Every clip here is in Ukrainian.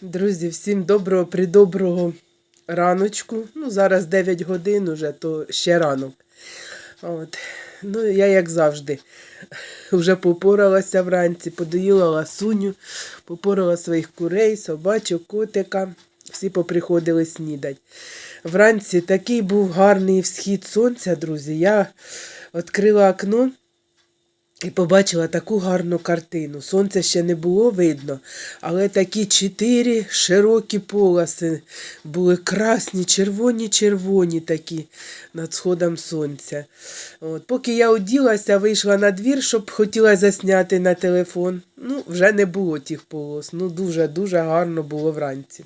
Друзі, всім доброго придоброго раночку. Ну, зараз 9 годин уже, то ще ранок. От. Ну, я, як завжди, вже попоралася вранці, подоїла ласуню, попорала своїх курей, собачок, котика. Всі поприходили снідать. Вранці такий був гарний всхід сонця, друзі. Я відкрила окно. І побачила таку гарну картину. Сонця ще не було видно, але такі чотири широкі полоси були красні, червоні, червоні такі над сходом сонця. От, поки я оділася, вийшла на двір, щоб хотіла засняти на телефон. Ну, вже не було тих полос. Ну, дуже-дуже гарно було вранці.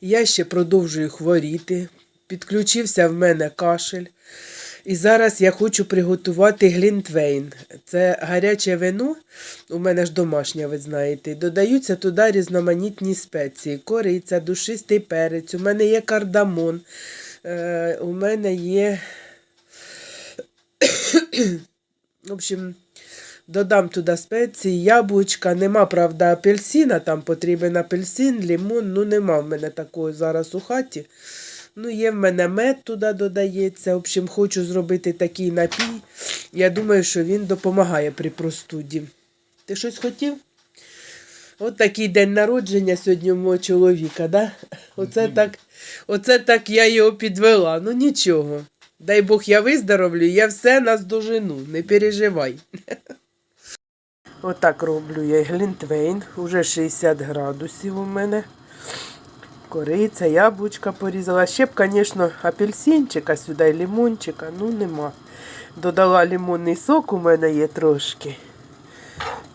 Я ще продовжую хворіти. Підключився в мене кашель. І зараз я хочу приготувати глінтвейн. Це гаряче вино, у мене ж домашнє, ви знаєте. Додаються туди різноманітні спеції, кориця, душистий перець, у мене є кардамон, е, у мене є. В общем, додам туди спеції, яблучка, нема, правда, апельсина, там потрібен апельсин, лимон, ну нема в мене такого зараз у хаті. Ну, є в мене мед туди додається. В общем, хочу зробити такий напій. Я думаю, що він допомагає при простуді. Ти щось хотів? От такий день народження сьогодні у мого чоловіка, да? Оце так, оце так я його підвела. Ну нічого. Дай Бог я виздоровлю, я все наздожену, не переживай. Отак роблю я глінтвейн, уже 60 градусів у мене. Кориця, яблучка порізала. Ще б, звісно, апельсинчика сюди, лимончика, ну нема. Додала лимонний сок, у мене є трошки.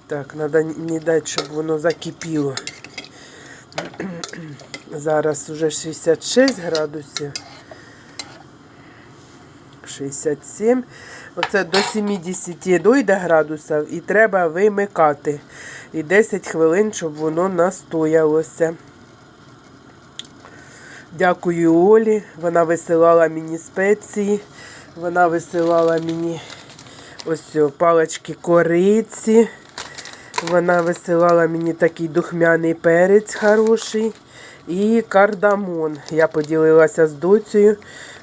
Так, треба не дати, щоб воно закипіло. Зараз уже 66 градусів. 67. Оце до 70 дойде градусів і треба вимикати. І 10 хвилин, щоб воно настоялося. Дякую Олі. Вона висилала мені спеції. Вона висилала мені ось о, палички кориці. Вона висилала мені такий духмяний перець хороший. І кардамон. Я поділилася з доцею.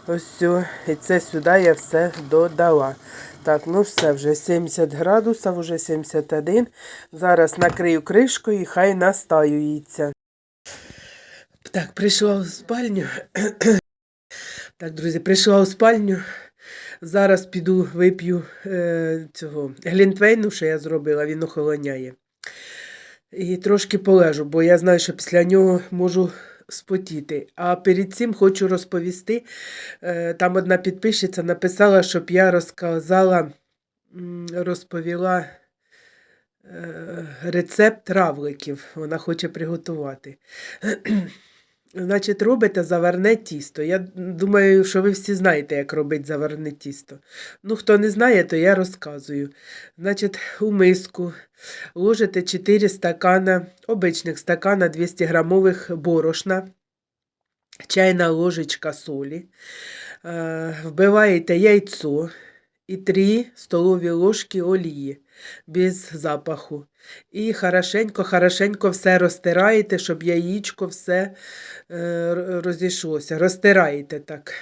Ось о, і це сюди я все додала. Так, ну все, вже 70 градусів, вже 71. Зараз накрию кришкою і хай настаюється. Так, прийшла у спальню. Так, друзі, прийшла у спальню. Зараз піду вип'ю е, цього глінтвейну, що я зробила, він охолоняє. І трошки полежу, бо я знаю, що після нього можу спотіти. А перед цим хочу розповісти. Е, там одна підписчиця написала, щоб я розказала, розповіла е, рецепт равликів. Вона хоче приготувати. Значить, робите заварне тісто. Я думаю, що ви всі знаєте, як робити заварне тісто. Ну, хто не знає, то я розказую. Значить, у миску ложите 4 стакана, обичних стакана 200 грамових борошна, чайна ложечка солі, е, вбиваєте яйцо і 3 столові ложки олії без запаху. І хорошенько, хорошенько все розтираєте, щоб яєчко все е, розійшлося. Розтираєте так.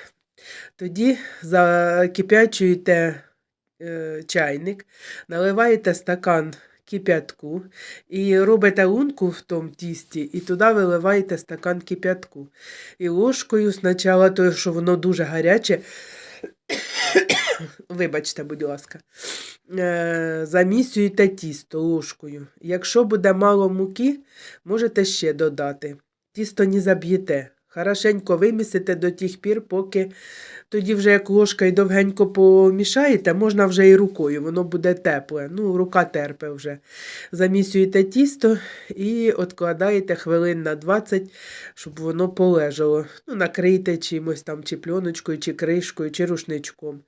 Тоді закип'ячуєте е, чайник, наливаєте стакан кип'ятку і робите лунку в тому тісті, і туди виливаєте стакан кип'ятку. І ложкою спочатку, то, що воно дуже гаряче, вибачте, будь ласка, е, замісюєте тісто ложкою. Якщо буде мало муки, можете ще додати. Тісто не заб'єте. Хорошенько вимісите до тих пір, поки тоді вже як ложкою довгенько помішаєте, можна вже і рукою, воно буде тепле. Ну, рука терпе вже. Замісюєте тісто і відкладаєте хвилин на 20, щоб воно полежало. Ну, накрийте чимось там, чи пленочкою, чи кришкою, чи рушничком.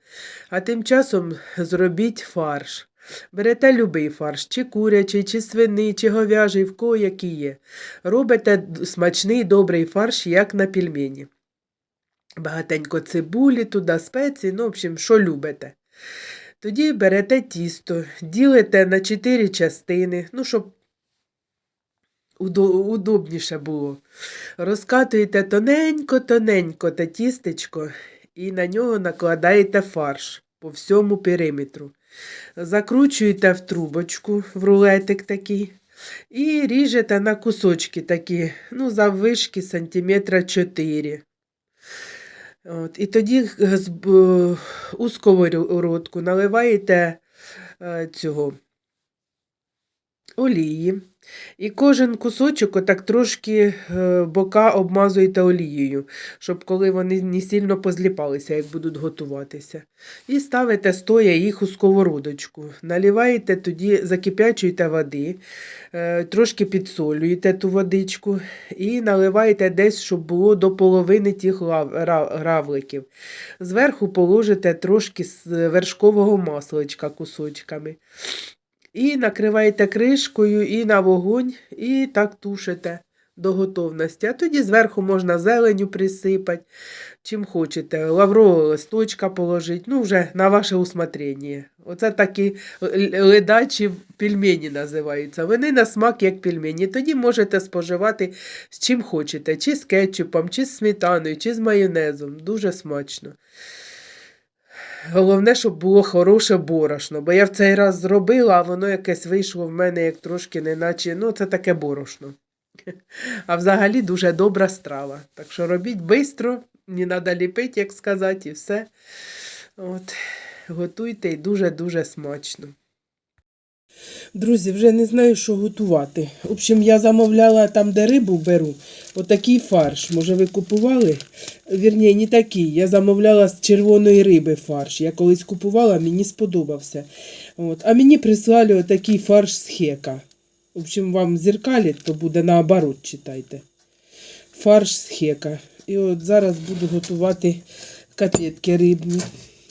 А тим часом зробіть фарш. Берете любий фарш, чи курячий, чи свиний, чи говяжий, в кого який є. Робите смачний добрий фарш, як на пельмені. Багатенько цибулі, туди спеції, ну, в общем, що любите. Тоді берете тісто, ділите на 4 частини, ну, щоб удобніше було. Розкатуєте тоненько-тоненько те тістечко і на нього накладаєте фарш по всьому периметру. Закручуєте в трубочку, в рулетик такий, і ріжете на кусочки такі, ну, заввишки сантиметра 4. От, і тоді е, у сковородку наливаєте е, цього олії. І кожен кусочок отак трошки е, бока обмазуєте олією, щоб коли вони не сильно позліпалися, як будуть готуватися. І ставите стоя їх у сковородочку. Наливаєте тоді, закипячуєте води, е, трошки підсолюєте ту водичку і наливаєте десь, щоб було до половини тих равликів. Зверху положите трошки вершкового масличка кусочками. І накриваєте кришкою і на вогонь, і так тушите до готовності. А тоді зверху можна зеленю присипати, чим хочете. Лаврового листочка положити, ну вже на ваше усмотрення. Оце такі ледачі пельмені називаються. Вони на смак як пельмені. Тоді можете споживати з чим хочете, чи з кетчупом, чи з сметаною, чи з майонезом. Дуже смачно. Головне, щоб було хороше борошно, бо я в цей раз зробила, а воно якесь вийшло в мене як трошки неначе, ну, це таке борошно. А взагалі дуже добра страва. Так що робіть швидко, не треба ліпити, як сказати, і все. От, готуйте і дуже-дуже смачно. Друзі, вже не знаю, що готувати. В общем, я замовляла там, де рибу беру, отакий фарш. Може, ви купували? Вірні, не такий. Я замовляла з червоної риби фарш. Я колись купувала, мені сподобався. От. А мені прислали отакий фарш з хека. В общем, вам зеркалять, то буде наоборот, читайте. Фарш з хека. І от зараз буду готувати котлетки рибні.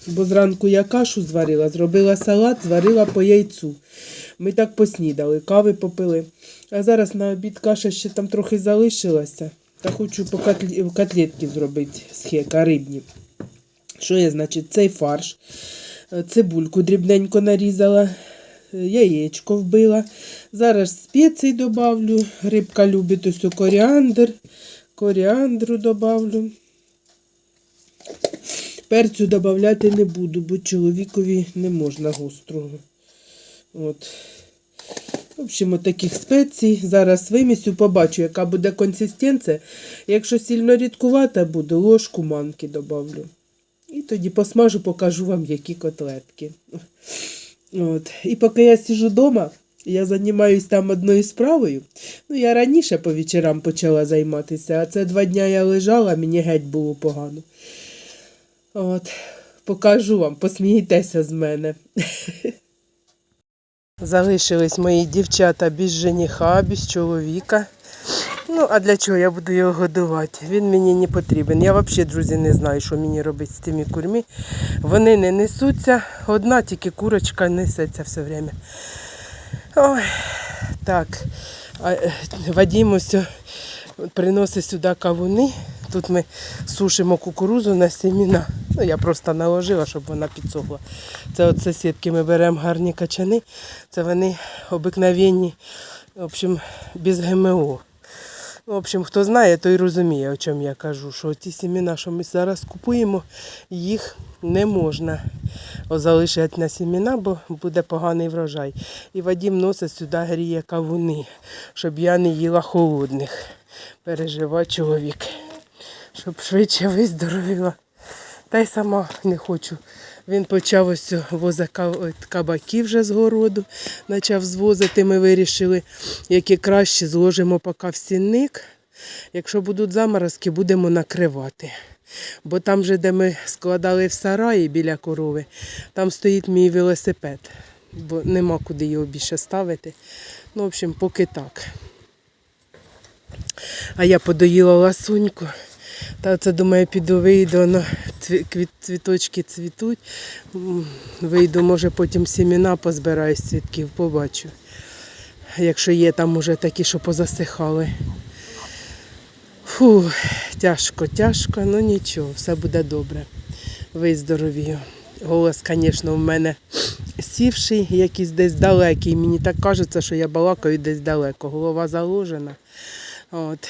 Бо зранку я кашу зварила, зробила салат, зварила по яйцю. Ми так поснідали, кави попили. А зараз на обід каша ще там трохи залишилася. Та хочу по котлетки зробити з хека рибні. Що є, значить, цей фарш, е, цибульку дрібненько нарізала, е, яєчко вбила. Зараз спецій добавлю. Рибка любить ось коріандр. Коріандру добавлю. Перцю додавати не буду, бо чоловікові не можна гострого. От. В общем, таких спецій. Зараз вимісю, побачу, яка буде консистенція. Якщо сильно рідкувата буде, ложку манки добавлю. І тоді посмажу, покажу вам, які котлетки. От. І поки я сижу вдома, я займаюся там одною справою. Ну, я раніше по вечорам почала займатися, а це два дня я лежала, мені геть було погано. От, покажу вам, посмійтеся з мене. Залишились мої дівчата без жениха, без чоловіка. Ну, а для чого я буду його годувати? Він мені не потрібен. Я взагалі, друзі, не знаю, що мені робити з тими курми. Вони не несуться. Одна тільки курочка несеться все время. Ой, так. Е, Вадим ось приносить сюди кавуни. Тут ми сушимо кукурузу на семіна. Ну, я просто наложила, щоб вона підсохла. Це от сусідки ми беремо гарні качани. Це вони обикновенні, в общем, без ГМО. Ну, В общем, хто знає, той розуміє, о чому я кажу, що ті сімена, що ми зараз купуємо, їх не можна залишати на сімена, бо буде поганий врожай. І Вадім носить сюди гріє кавуни, щоб я не їла холодних. Пережива чоловік, щоб швидше виздоровіла. Та й сама не хочу. Він почав ось возити ка- кабаки вже з городу, почав звозити. Ми вирішили, які краще зложимо поки в сінник. Якщо будуть заморозки, будемо накривати. Бо там же, де ми складали в сараї біля корови, там стоїть мій велосипед, бо нема куди його більше ставити. Ну, в общем, поки так. А я подоїла ласуньку. Та це думаю, піду вийду, воно цвіточки цвітуть. Вийду, може, потім сіміна позбираю з цвітків, побачу. Якщо є там уже такі, що позасихали. Фу, тяжко, тяжко, ну нічого, все буде добре. Виздоровію. Голос, звісно, в мене підсівший, якийсь десь далекий. Мені так кажеться, що я балакаю десь далеко. Голова заложена. От.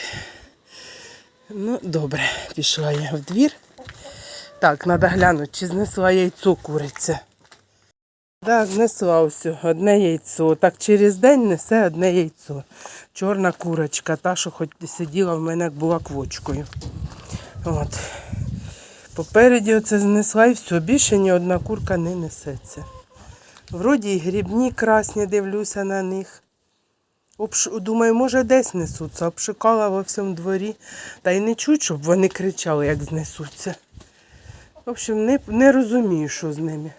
Ну, добре, пішла я в двір. Так, треба глянути, чи знесла яйцо куриця. Так, знесла все, одне яйцо. Так через день несе одне яйцо. Чорна курочка, та, що хоч сиділа в мене, як була квочкою. От. Попереді оце знесла і все, більше ні одна курка не несеться. Вроді і грібні красні, дивлюся на них. Думаю, може десь несуться. Обшукала во всьому дворі. Та й не чуть, щоб вони кричали, як знесуться. В общем, не, не розумію, що з ними.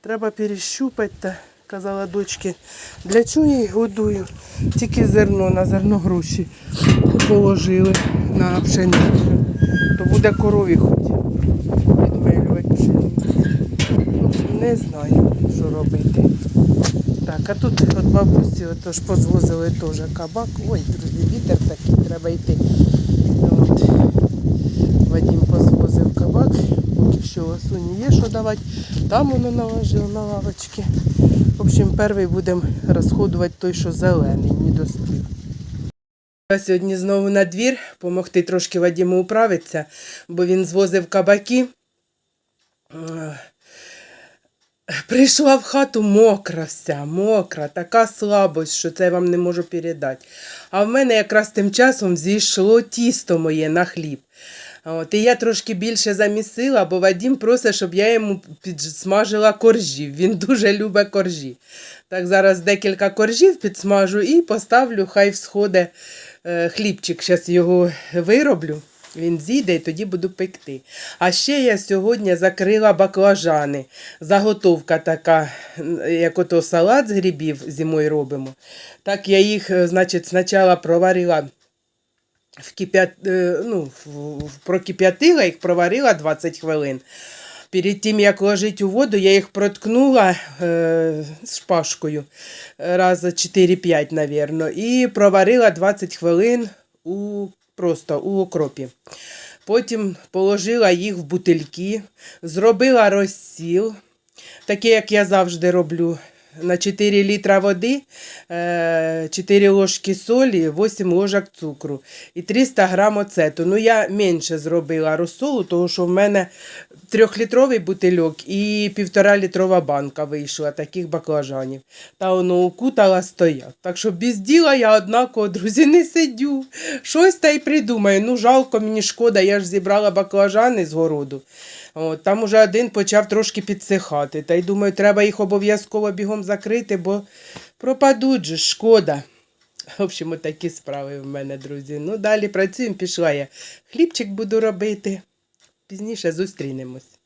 Треба перещупати та казала дочки, для чого я їх годую? Тільки зерно на зерно гроші положили на пшеницю. То буде корові хоч. Не знаю, що робити. Так, а тут от бабусі отож позвозили теж кабак. Ой, друзі, вітер такий, треба йти. От. Вадим позвозив кабак, поки що ласуні є що давати. Там воно наложив на лавочки. В общем, перший будемо розходувати той, що зелений, не доспів. Я сьогодні знову на двір, помогти трошки Вадиму управитися, бо він звозив кабаки. Прийшла в хату мокра вся, мокра, така слабость, що це вам не можу передати. А в мене якраз тим часом зійшло тісто моє на хліб. От, і я трошки більше замісила, бо Вадім просить, щоб я йому підсмажила коржів. Він дуже любить коржі. Так, зараз декілька коржів підсмажу і поставлю, хай всходить е, хлібчик. Зараз його вироблю. Він зійде і тоді буду пекти. А ще я сьогодні закрила баклажани. Заготовка така, як ото салат з грибів зимою робимо. Так я їх, е, значить, спочатку проварила в кип'ят, е, ну, прокип'ятила їх, проварила 20 хвилин. Перед тим, як ложити у воду, я їх проткнула е, шпажкою раз 4-5, мабуть, і проварила 20 хвилин у, просто у окропі. Потім положила їх в бутильки, зробила розсіл, таке, як я завжди роблю. На 4 літра води, е, 4 ложки солі, 8 ложок цукру і 300 грам оцету. Ну, я менше зробила розсолу, тому що в мене трьохлітровий бутильок і півтора літрова банка вийшла таких баклажанів. Та воно укутала стоять. Так що без діла я однаково, друзі, не сидю. Щось та й придумаю. Ну, жалко, мені шкода, я ж зібрала баклажани з городу. От, там уже один почав трошки підсихати. Та й думаю, треба їх обов'язково бігом закрити, бо пропадуть же, шкода. В общем, такі справи в мене, друзі. Ну, далі працюємо, пішла я. Хлібчик буду робити. Пізніше зустрінемось.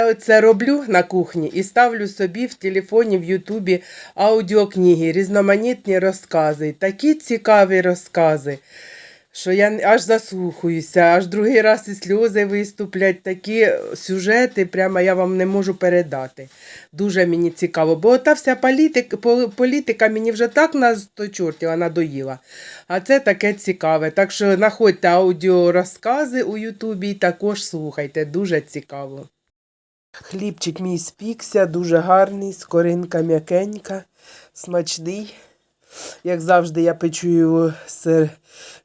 Я оце роблю на кухні і ставлю собі в телефоні в Ютубі аудіокниги, різноманітні розкази. Такі цікаві розкази, що я аж заслухаюся, аж другий раз і сльози виступлять. Такі сюжети, прямо я вам не можу передати. Дуже мені цікаво, бо та вся політика, політика мені вже так насточортіла, надоїла. А це таке цікаве. Так що знаходьте аудіорозкази у Ютубі і також слухайте. Дуже цікаво. Хлібчик мій спікся, дуже гарний, скоринка м'якенька, смачний. Як завжди, я печу його з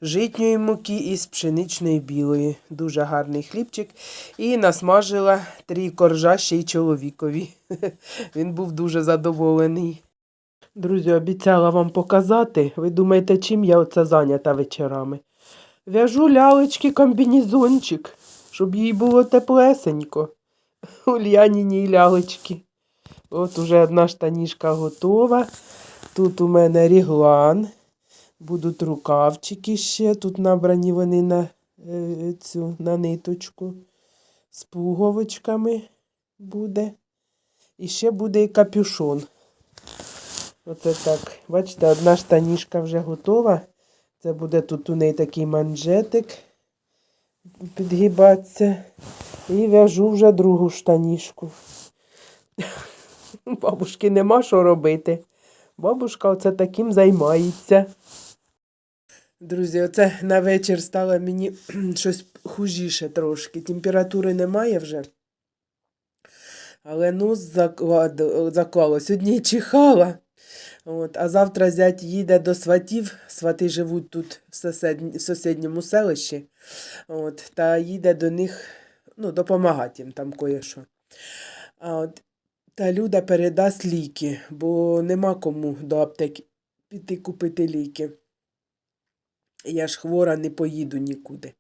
житньої муки і з пшеничної білої. Дуже гарний хлібчик. І насмажила три коржа ще й чоловікові. Він був дуже задоволений. Друзі, обіцяла вам показати. Ви думаєте, чим я оце зайнята вечорами? В'яжу лялечки комбінізончик, щоб їй було теплесенько. Ульяніній лялечки. От уже одна штанішка готова. Тут у мене ріглан. Будуть рукавчики ще. Тут набрані вони на е, цю на ниточку. З пуговичками буде. І ще буде і капюшон. Оце так. Бачите, одна штанішка вже готова. Це буде тут у неї такий манжетик підгибатися. І в'яжу вже другу штанішку. Бабушки нема що робити. Бабушка оце таким займається. Друзі, оце на вечір стало мені щось хужіше трошки. Температури немає вже. Але заклад... заклало. Сьогодні чихала. От, а завтра зять їде до сватів. Свати живуть тут в, сусед... в сусідньому селищі. От, та їде до них ну, допомагати їм там кое-що. А от, та Люда передасть ліки, бо нема кому до аптеки піти купити ліки. Я ж хвора, не поїду нікуди.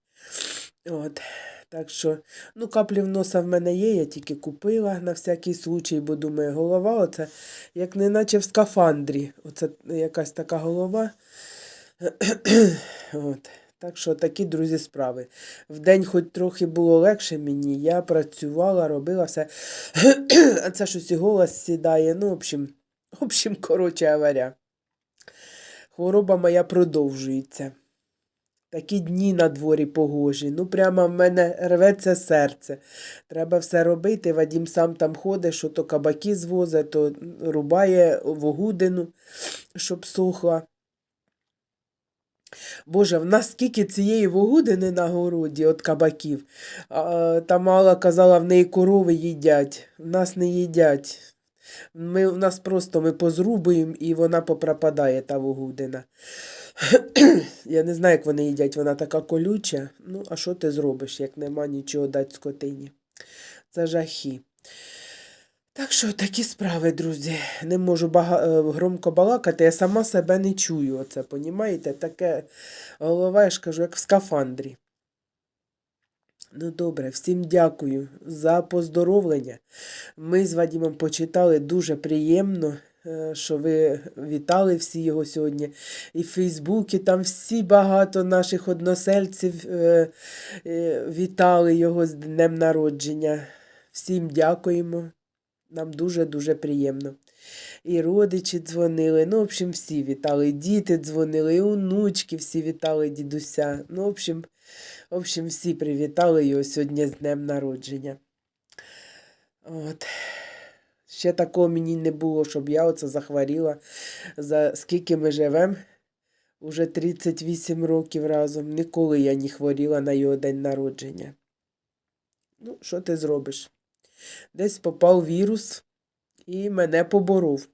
От. Так що, ну, каплі в носа в мене є, я тільки купила на всякий случай, бо думаю, голова оце, як неначе в скафандрі. Оце якась така голова. От. Так що такі, друзі, справи. Вдень хоч трохи було легше мені, я працювала, робила все. А це щось і голос сідає. Ну, в общем, в общем, коротше говоря. Хвороба моя продовжується. Такі дні на дворі погожі. Ну, прямо в мене рветься серце. Треба все робити. Вадім сам там ходить, що то кабаки звозить, то рубає вогудину, щоб сохла. Боже, в нас скільки цієї вогудини на городі от кабаків. А, та мала казала, в неї корови їдять. В нас не їдять. Ми, в нас просто ми позрубуємо і вона попропадає, та вогудина. Я не знаю, як вони їдять, вона така колюча. Ну, а що ти зробиш, як нема нічого дати скотині? Це жахи. Так що такі справи, друзі. Не можу бага... е, громко балакати, я сама себе не чую. Оце, понімаєте? Таке голова, я ж кажу, як в скафандрі. Ну добре, всім дякую за поздоровлення. Ми з Вадімом почитали дуже приємно, е, що ви вітали всі його сьогодні. І в Фейсбуці там всі багато наших односельців е, вітали його з днем народження. Всім дякуємо. Нам дуже-дуже приємно. І родичі дзвонили, ну, в общем, всі вітали. Діти дзвонили, і онучки всі вітали дідуся. Ну, в общем, в общем, всі привітали його сьогодні з днем народження. От. Ще такого мені не було, щоб я оце захворіла. За скільки ми живемо? Уже 38 років разом. Ніколи я не хворіла на його день народження. Ну, що ти зробиш? Десь попав вірус і мене поборов.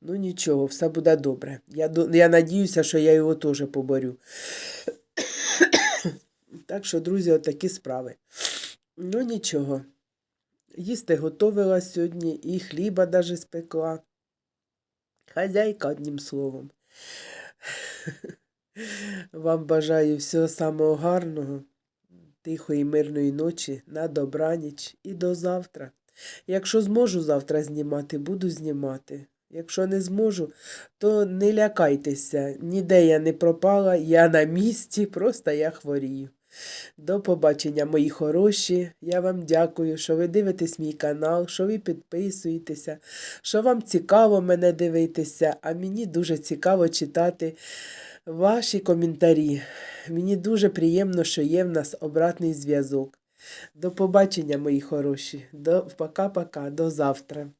Ну нічого, все буде добре. Я, я надіюся, що я його теж поборю. Так що, друзі, отакі справи. Ну нічого. Їсти готовила сьогодні і хліба даже спекла. Хазяйка, одним словом. Вам бажаю всього самого гарного, тихої, мирної ночі, на добраніч і до завтра. Якщо зможу завтра знімати, буду знімати. Якщо не зможу, то не лякайтеся. Ніде я не пропала, я на місці, просто я хворію. До побачення, мої хороші. Я вам дякую, що ви дивитесь мій канал, що ви підписуєтеся, що вам цікаво мене дивитися, а мені дуже цікаво читати ваші коментарі. Мені дуже приємно, що є в нас обратний зв'язок. До побачення, мої хороші. До пока-пока, до завтра.